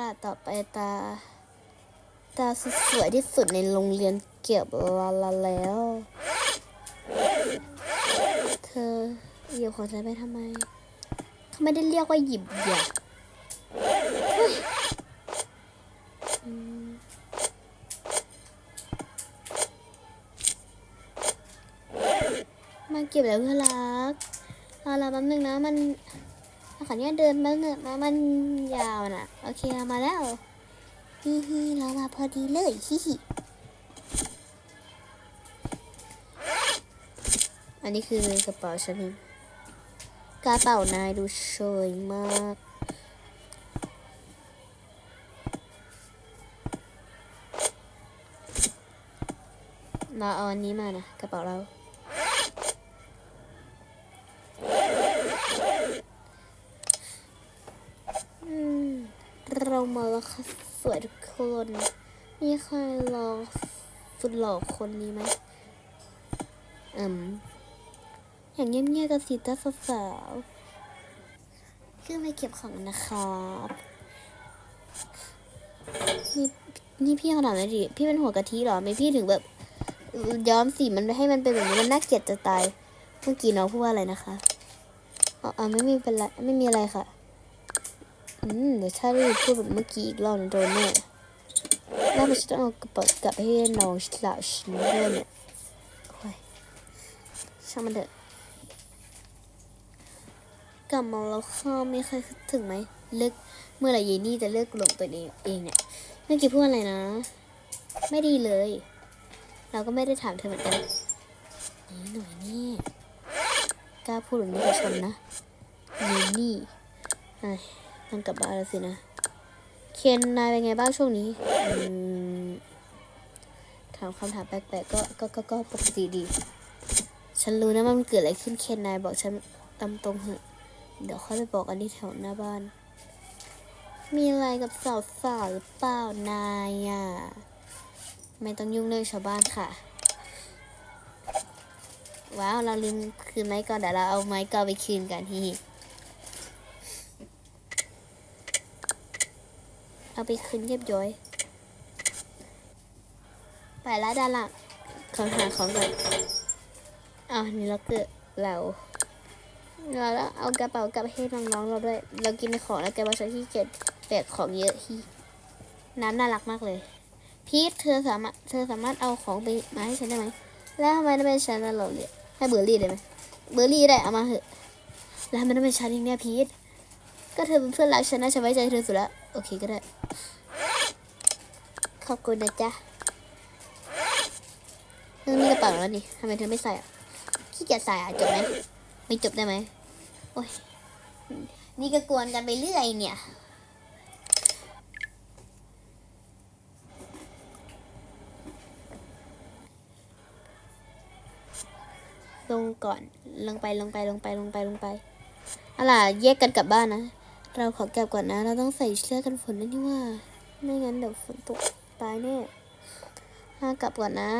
ล่ะต่อไปตา ตาสสวยที่สุดในโรงเรียนเก็บลาลาแล้ว เธอหยิบของฉันไปทำไมเขาไม่ได้เรียกว่าหยิบหยบมาเก็บแล้วเพื่อนรักรอเราแป๊บนึงนะมัน ขออนุญาตเดินแป๊บนึงนะมันยาวน่ะ โอเคเอามาแล้วฮิฮิเรามาพอดีเลยฮิฮิอันนี้คือกระเป๋าฉันกระเป๋านายดูสวยมากเราเอาอันนี้มานะกระเป๋าเรา อืม เรามาแล้ว คะสวยทุกคน มีใครรอสุดหล่อคนนี้ไหมอืมอย่างเงียบๆกับสีตาสาวๆขึ้นไปเก็บของนะครับนี่นี่พี่เขาถามหนดิพี่เป็นหัวกะทิเหรอ ไม่พี่ถึงแบบย้อมสีมันให้มันเป็นแบบนี้มันน่าเกลียดจะตาย เมื่อกี้น้องพูดว่าอะไรนะคะ อ๋ออ๋อไม่มีเป็นไรไม่มีอะไรค่ะ อืมเดี๋ยวถ้าได้พูดแบบเมื่อกี้อีกรอบนะโดนแน่น่าจะต้องเอากระเป๋ากลับให้น้องสาวฉันด้วยเนี่ยโอ้ยช่างมันเถอะกลับมาแล้วค่ะไม่เคยคิดถึงไหมเลิกเมื่อไหร่เยนี่จะเลิกหลงตัวเองเองเนี่ยเมื่อกี้พูดอะไรนะ ไม่ดีเลย เราก็ไม่ได้ถามเธอเหมือนกันนี่หน่อยนี่กล้าพูดแบบนี้กับฉันนะเยนี่ไอ ยต้องกลับบ้านแล้วสินะ เคนนายเป็นไงบ้างช่วงนี้ถามคำถามแปลกๆก็ก็ก็ก็ปกติดี ฉันรู้นะว่ามันเกิดอะไรขึ้นเคนนายบอกฉันตามตรงเหอะ เดี๋ยวค่อยไปบอกอันนี้แถวหน้าบ้าน มีอะไรกับสาวสาวๆหรือเปล่านายอะ ไม่ต้องยุ่งเรื่องชาวบ้านค่ะ ว้าว เราลืมคืนไม้ก่อนเดี๋ยวเราเอาไม้ก่อนไปคืนกันที่ เอาไปคืนเรียบร้อย ไปแล้วด้านหลังขอหาของก่อนอ้าวนี่เราเกิดเราเราแล้วเอากระเป๋ากลับให้น้องๆเราด้วย เรากินของแล้วแกว่าฉันที่เกียจแบกของเยอะฮีน้ำน่ารักมากเลยพีทเธอสามารถเธอสามารถเอาของไปมาให้ฉันได้ไหมแล้วทำไมไม่เป็นฉันเราเลยให้เบอร์รี่ได้ไหมเบอร์รี่ได้เอามาเถอะแล้วทำไมไม่เป็นฉันอีกเนี่ยพีทก็เธอเป็นเพื่อนรักฉันนะฉันไว้ใจเธอสุดแล้วโอเคก็ได้ ขอบคุณนะจ๊ะเรื่องนี้กระเป๋าแล้วนี่ทำไมเธอไม่ใส่อะขี้เกียจใส่อะจบไหมไม่จบได้ไหมโอ้ยนี่ก็กวนกันไปเรื่อยเนี่ยลงก่อนลงไปลงไปลงไปลงไปลงไปเอาล่ะแยกกันกลับบ้านนะ เราขอแก็บก่อนนะ เราต้องใส่เสื้อกันฝนด้วยนี่ว่า ไม่งั้นเดี๋ยวฝนตก ตายแน่มากลับก่อนนะ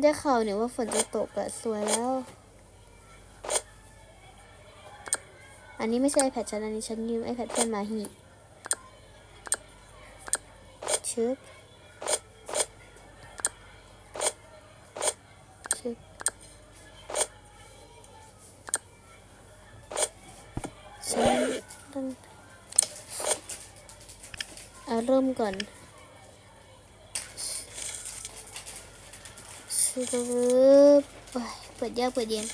ได้ข่าวเนี่ยว่าฝนจะตกอะสวยแล้ว อันนี้ไม่ใช่ iPad ฉันอันนี้ฉันยืม iPad เพื่อนมาฮีชึบ เอาเริ่มก่อนชึบโอ้ยเปิดยากเปิดเย็น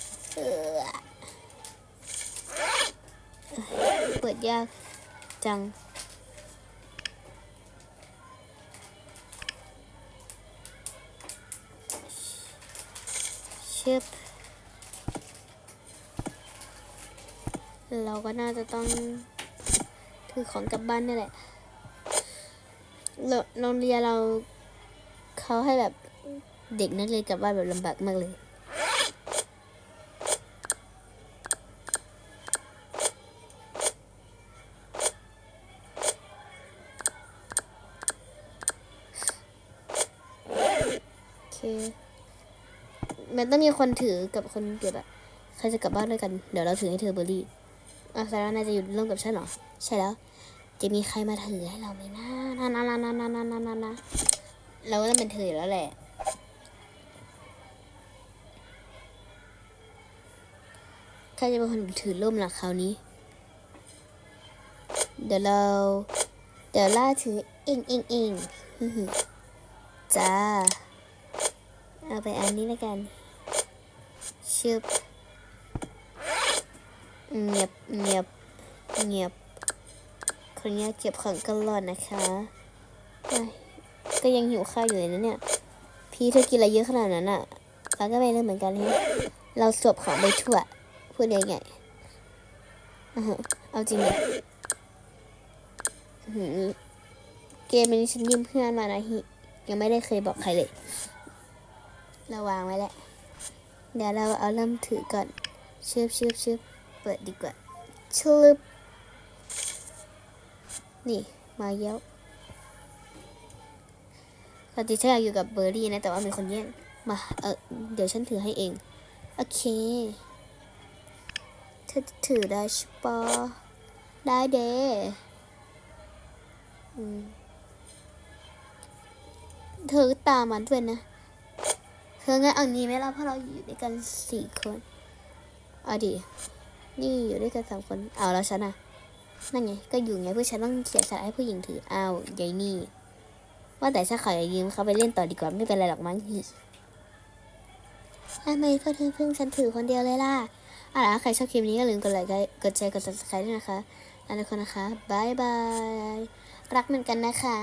เปิดยากจังเชิบเราก็น่าจะต้องถือของกลับบ้านนี่แหละ โรโรงเรียนเราเขาให้แบบเด็กนักเรียนกลับบ้านแบบลำบากมากเลย โอเค มันต้องมีคนถือกับคนเก็บอะใครจะกลับบ้านด้วยกัน เดี๋ยวเราถือให้เธอเบอร์รี่อะแสดงว่านาจะอยู่ร่วมกับฉันเหรอ ใช่แล้ว จะมีใครมาถือให้เราไหมนะนะนะนะนะนะนะนะนะนะเราก็ต้องเป็นเธอแล้วแหละ ใครจะเป็นคนถือร่มหล่ะคราวนี้ เดี๋ยวเรา เดี๋ยวล่าถือเองเองเองจ้า เอาไปอันนี้แล้วกันชึบเงียบเงียบเงียบ คนนี้เก็บของกันหลอดนะคะก็ยังหิวข้าวอยู่เลยนะเนี่ย พี่เธอกินอะไรเยอะขนาดนั้นอะเราก็ไม่รู้เหมือนกันเฮ้เราสวบของไปทั่ว พูดได้ไงอ่เอาจริงเลยเกมนี้ฉันยืมเพื่อนมานะฮิยังไม่ได้เคยบอกใครเลยเราวางไว้แหละ เดี๋ยวเราเอาเริ่มถือก่อนชืบชืบชืบเปิดดีกว่าชลึบ นี่ มาเย้วปกติฉันอยากอยู่กับเบอร์รี่นะ แต่ว่ามีคนแย่งมา เออเดี๋ยวฉันถือให้เอง โอเคเธอถือได้ช่ปะได้เด้อืมเธอตามมันด้วยนะ เธองั้นเอางี้ไหมล่ะเพราะเราอยู่ด้วยกันสี่คนเอาดินี่อยู่ด้วยกันสามคน เอาแล้วฉันอะ นั่นไงก็อยู่ไงเพื่อฉันต้องเสียสละให้ผู้หญิงถืออ้าวยายนี่ ว่าแต่ถ้าขอยยืมเขาไปเล่นต่อดีกว่าไม่เป็นไรหรอกมั้งฮิทำไมพวกเธอเพิ่งฉันถือคนเดียวเลยล่ะเอาล่ะใครชอบคลิปนี้ก็ลืมกดไลค์กดแชร์กด subscribe ด้วยนะคะแล้วทุกคนนะคะบายบายรักเหมือนกันนะคะ